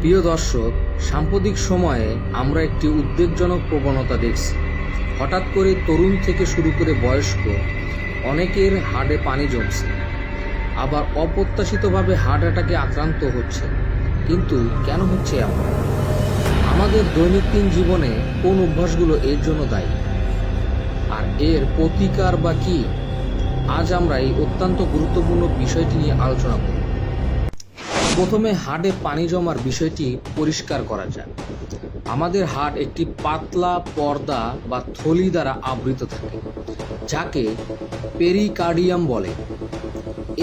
প্রিয় দর্শক, সাম্প্রতিক সময়ে আমরা একটি উদ্বেগজনক প্রবণতা দেখছি। হঠাৎ করে তরুণ থেকে শুরু করে বয়স্ক, অনেকের হাড়ে পানি জমছে। আবার অপ্রত্যাশিতভাবে হার্ট অ্যাটাকে আক্রান্ত হচ্ছে। কিন্তু কেন হচ্ছে এমন? আমাদের দৈনন্দিন জীবনে কোন অভ্যাসগুলো এর জন্য দায়ী? আর এর প্রতিকার বা কি? আজ আমরা এই অত্যন্ত গুরুত্বপূর্ণ বিষয়টি নিয়ে আলোচনা করব। প্রথমে হাড়ে পানি জমার বিষয়টি পরিষ্কার করা যাক আমাদের হাড় একটি পাতলা পর্দা বা থলি দ্বারা আবৃত থাকে, যাকে পেরিকার্ডিয়াম বলে।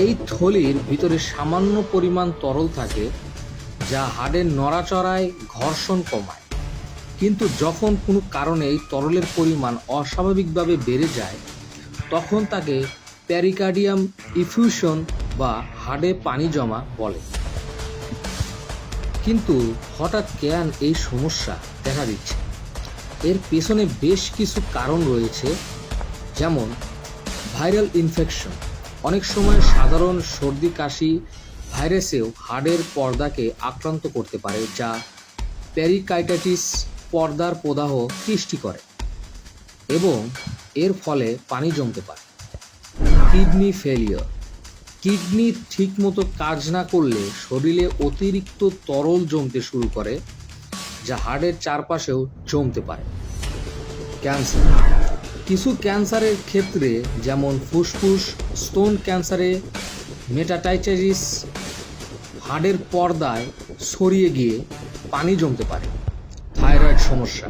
এই থলির ভিতরে সামান্য পরিমাণ তরল থাকে, যা হাড়ের নড়াচড়ায় ঘর্ষণ কমায়। কিন্তু যখন কোনো কারণে এই তরলের পরিমাণ অস্বাভাবিকভাবে বেড়ে যায়, তখন তাকে প্যারিকার্ডিয়াম ইফিউশন বা হাড়ে পানি জমা বলে। কিন্তু হঠাৎ কেন এই সমস্যা দেখা দিচ্ছে? এর পেছনে বেশ কিছু কারণ রয়েছে, যেমন ভাইরাল ইনফেকশন। অনেক সময় সাধারণ সর্দি, কাশি ভাইরাসেও হাড়ের পর্দাকে আক্রান্ত করতে পারে, যা প্যারিকাইটাইটিস পর্দার প্রদাহ সৃষ্টি করে এবং এর ফলে পানি জমতে পারে। কিডনি ফেলিওর কিডনি ঠিকমতো কাজ না করলে শরীরে অতিরিক্ত তরল জমতে শুরু করে, যা হাড়ের চারপাশেও জমতে পারে। ক্যান্সার। কিছু ক্যান্সারের ক্ষেত্রে যেমন ফুসফুস স্টোন ক্যান্সারে মেটাটাইটাইটিস হাড়ের পর্দায় ছড়িয়ে গিয়ে পানি জমতে পারে। থাইরয়েড সমস্যা।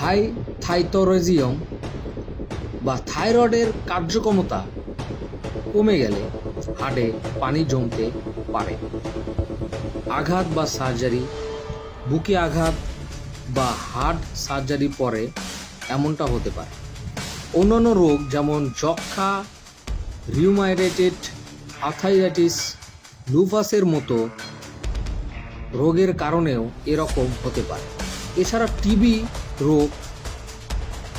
হাই থাইথোরেজিয়াম বা থাইরয়েডের কার্যক্ষমতা কমে গেলে হাড়ে পানি জমতে পারে। আঘাত বা সার্জারি, বুকে আঘাত বা হার্ট সার্জারি পরে এমনটা হতে পারে। অন্যান্য রোগ যেমন যক্ষা রিউমাইরেটেড আথাইরাইটিস লুপাসের মতো রোগের কারণেও এরকম হতে পারে। এছাড়া টিবি রোগ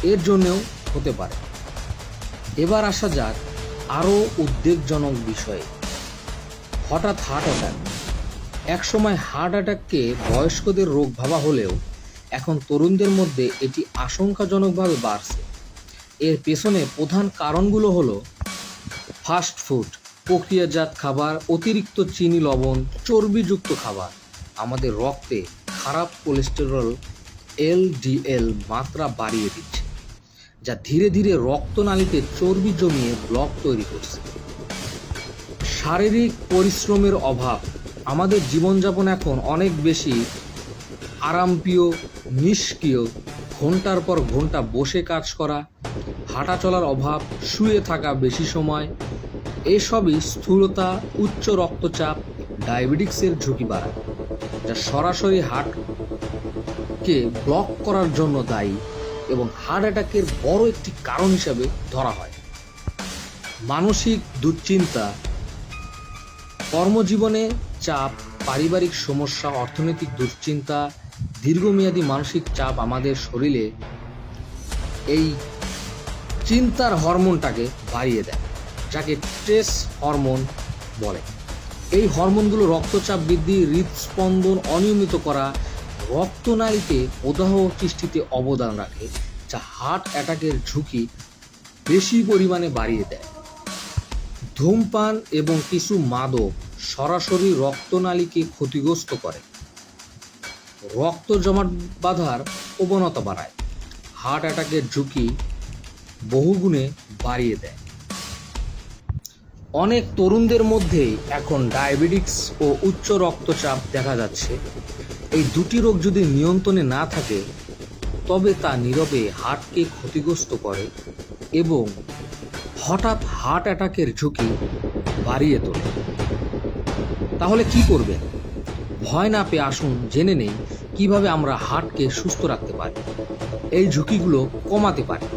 এর জন্যও হতে পারে। এবার আসা যাক আরও উদ্বেগজনক বিষয়ে। হঠাৎ হার্ট অ্যাটাক একসময় হার্ট অ্যাটাককে বয়স্কদের রোগ ভাবা হলেও এখন তরুণদের মধ্যে এটি আশঙ্কাজনকভাবে বাড়ছে। এর পেছনে প্রধান কারণগুলো হলো ফাস্ট ফুড, প্রক্রিয়াজাত খাবার, অতিরিক্ত চিনি, লবণ, চর্বিযুক্ত খাবার। আমাদের রক্তে খারাপ কোলেস্টেরল, এলডিএল মাত্রা বাড়িয়ে দিচ্ছে। যা ধীরে ধীরে রক্তনালীতে চর্বি জমিয়ে ব্লক তৈরি করছে। শারীরিক পরিশ্রমের অভাব আমাদের জীবনযাপন এখন অনেক বেশি আরামপ্রিয়, নিষ্ক্রিয়, ঘণ্টার পর ঘণ্টা বসে কাজ করা, হাঁটা চলার অভাব, শুয়ে থাকা বেশি সময়, এসবই স্থূলতা, উচ্চ রক্তচাপ, ডায়াবেটিক্সের ঝুঁকি বাড়ায়, যা সরাসরি হার্টকে ব্লক করার জন্য দায়ী। এবং হার্ট অ্যাটাকের বড় একটি কারণ হিসাবে ধরা হয়। মানসিক দুশ্চিন্তা, কর্মজীবনে চাপ, পারিবারিক সমস্যা, অর্থনৈতিক দুশ্চিন্তা, দীর্ঘমেয়াদী মানসিক চাপ আমাদের শরীরে এই চিন্তার হরমোনটাকে বাড়িয়ে দেয়, যাকে স্ট্রেস হরমোন বলে। এই হরমোনগুলো রক্তচাপ বৃদ্ধি, হৃদস্পন্দন অনিয়মিত করা রক্তনালীতে প্রদাহ সৃষ্টিতে অবদান রাখে, যা হার্ট অ্যাটাকের ঝুঁকি বেশি পরিমাণে বাড়িয়ে দেয়। ধূমপান এবং কিছু মাদক সরাসরি রক্তনালীকে ক্ষতিগ্রস্ত করে। রক্ত জমাট বাঁধার প্রবণতা বাড়ায়। হার্ট অ্যাটাকের ঝুঁকি বহুগুণে বাড়িয়ে দেয়। অনেক তরুণদের মধ্যে এখন ডায়াবেটিক্স ও উচ্চ রক্তচাপ দেখা যাচ্ছে। এই দুটি রোগ যদি নিয়ন্ত্রণে না থাকে, তবে তা নীরবে হার্টকে ক্ষতিগ্রস্ত করে এবং হঠাৎ হার্ট অ্যাটাকের ঝুঁকি বাড়িয়ে তোলে। তাহলে কি করবেন? ভয় না পেয়ে আসুন, জেনে নেই কীভাবে আমরা হার্টকে সুস্থ রাখতে পারি। এই ঝুঁকিগুলো কমাতে পারি।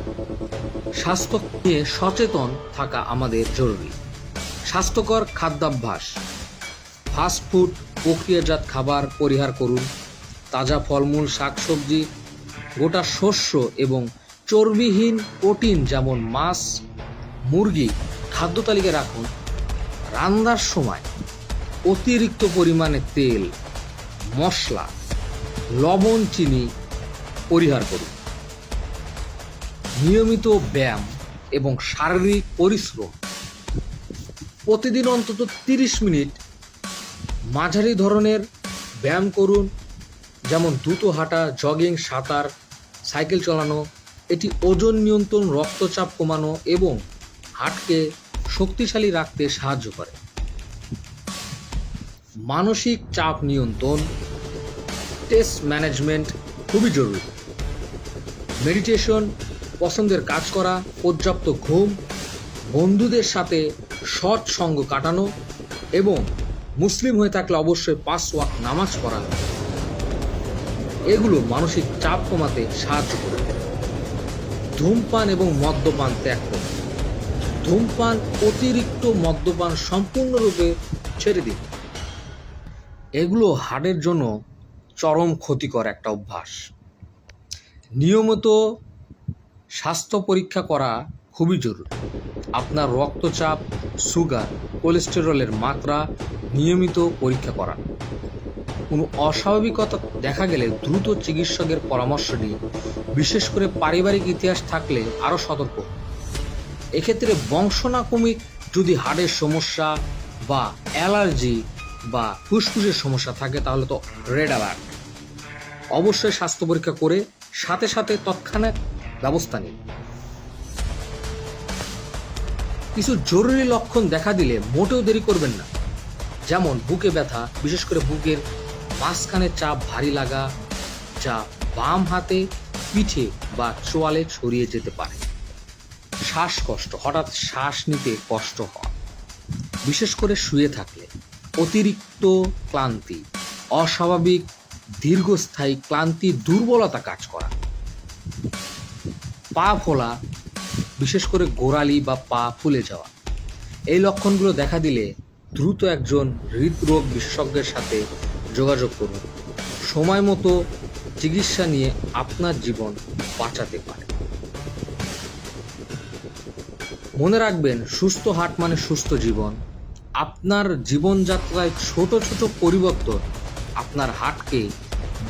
স্বাস্থ্য নিয়ে সচেতন থাকা আমাদের জরুরি। স্বাস্থ্যকর খাদ্যাভ্যাস। ফাস্ট ফুড প্রক্রিয়াজাত খাবার পরিহার করুন। তাজা ফলমূল, শাকসবজি, গোটা শস্য এবং চর্বিহীন প্রোটিন যেমন মাছ, মুরগি খাদ্য তালিকায় রাখুন। রান্নার সময় অতিরিক্ত পরিমাণে তেল, মশলা, লবণ, চিনি পরিহার করুন। নিয়মিত ব্যায়াম এবং শারীরিক পরিশ্রম প্রতিদিন অন্তত তিরিশ মিনিট মাঝারি ধরনের ব্যায়াম করুন, যেমন দ্রুত হাঁটা জগিং সাঁতার সাইকেল চালানো, এটি ওজন নিয়ন্ত্রণ, রক্তচাপ কমানো এবং হাটকে শক্তিশালী রাখতে সাহায্য করে। মানসিক চাপ নিয়ন্ত্রণ টেস্ট ম্যানেজমেন্ট খুবই জরুরি। মেডিটেশন পছন্দের কাজ করা, পর্যাপ্ত ঘুম, বন্ধুদের সাথে সৎ সঙ্গ কাটানো এবং মুসলিম হয়ে থাকলে অবশ্যই পাঁচ ওয়াক নামাজ পড়া এগুলো মানসিক চাপ কমাতে সাহায্য করে। ধূমপান এবং মদ্যপান ত্যাগ করুন। ধূমপান অতিরিক্ত মদ্যপান সম্পূর্ণরূপে ছেড়ে দিন। এগুলো হার্টের জন্য চরম ক্ষতিকর একটা অভ্যাস। নিয়মিত স্বাস্থ্য পরীক্ষা করা খুবই জরুরি। আপনার রক্তচাপ, সুগার, কোলেস্টেরলের মাত্রা নিয়মিত পরীক্ষা করা কোনো অস্বাভাবিকতা দেখা গেলে দ্রুত চিকিৎসকের পরামর্শ নিন। বিশেষ করে পারিবারিক ইতিহাস থাকলে আরও সতর্ক। এক্ষেত্রে বংশনাকমিক যদি হাড়ের সমস্যা বা অ্যালার্জি বা ফুসফুসের সমস্যা থাকে, তাহলে তো রেড অ্যালার্ট। অবশ্যই স্বাস্থ্য পরীক্ষা করে সাথে সাথে তৎক্ষণাৎ ব্যবস্থা নিন। কিছু জরুরি লক্ষণ দেখা দিলে মোটেও দেরি করবেন না। যেমন বুকে ব্যথা, বিশেষ করে বুকের মাঝখানে চাপ ভারী লাগা যা বাম হাতে, পিঠে বা চোয়ালে ছড়িয়ে যেতে পারে। শ্বাসকষ্ট, হঠাৎ শ্বাস নিতে কষ্ট হওয়া বিশেষ করে শুয়ে থাকলে অতিরিক্ত ক্লান্তি, অস্বাভাবিক দীর্ঘস্থায়ী ক্লান্তি, দুর্বলতা কাজ করা। পা ফোলা বিশেষ করে গোড়ালি বা পা ফুলে যাওয়া। এই লক্ষণগুলো দেখা দিলে দ্রুত একজন হৃদরোগ বিশেষজ্ঞের সাথে যোগাযোগ করুন। সময় মতো চিকিৎসা নিয়ে আপনার জীবন বাঁচাতে পারে। মনে রাখবেন, সুস্থ হাট মানে সুস্থ জীবন। আপনার জীবনযাত্রায় ছোট ছোট পরিবর্তন আপনার হাটকে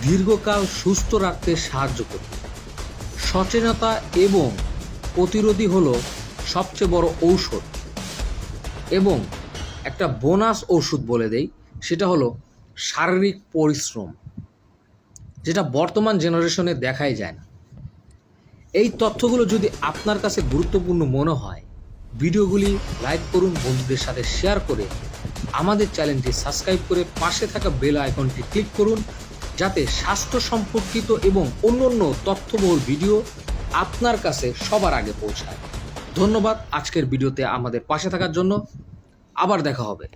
দীর্ঘকাল সুস্থ রাখতে সাহায্য করবে। সচেতনতা এবং প্রতিরোধী হলো সবচেয়ে বড় ঔষধ। এবং একটা বোনাস ওষুধ বলে দেই, সেটা হলো শারীরিক পরিশ্রম, যেটা বর্তমান জেনারেশনে দেখাই যায় না। এই তথ্যগুলো যদি আপনার কাছে গুরুত্বপূর্ণ মনে হয়, ভিডিওগুলি লাইক করুন, বন্ধুদের সাথে শেয়ার করে আমাদের চ্যানেলটি সাবস্ক্রাইব করে পাশে থাকা বেল আইকনটি ক্লিক করুন, যাতে স্বাস্থ্য সম্পর্কিত এবং অন্যান্য তথ্যবহুল ভিডিও আপনার কাছে সবার আগে পৌঁছায়। ধন্যবাদ আজকের ভিডিওতে আমাদের পাশে থাকার জন্য। আবার দেখা হবে।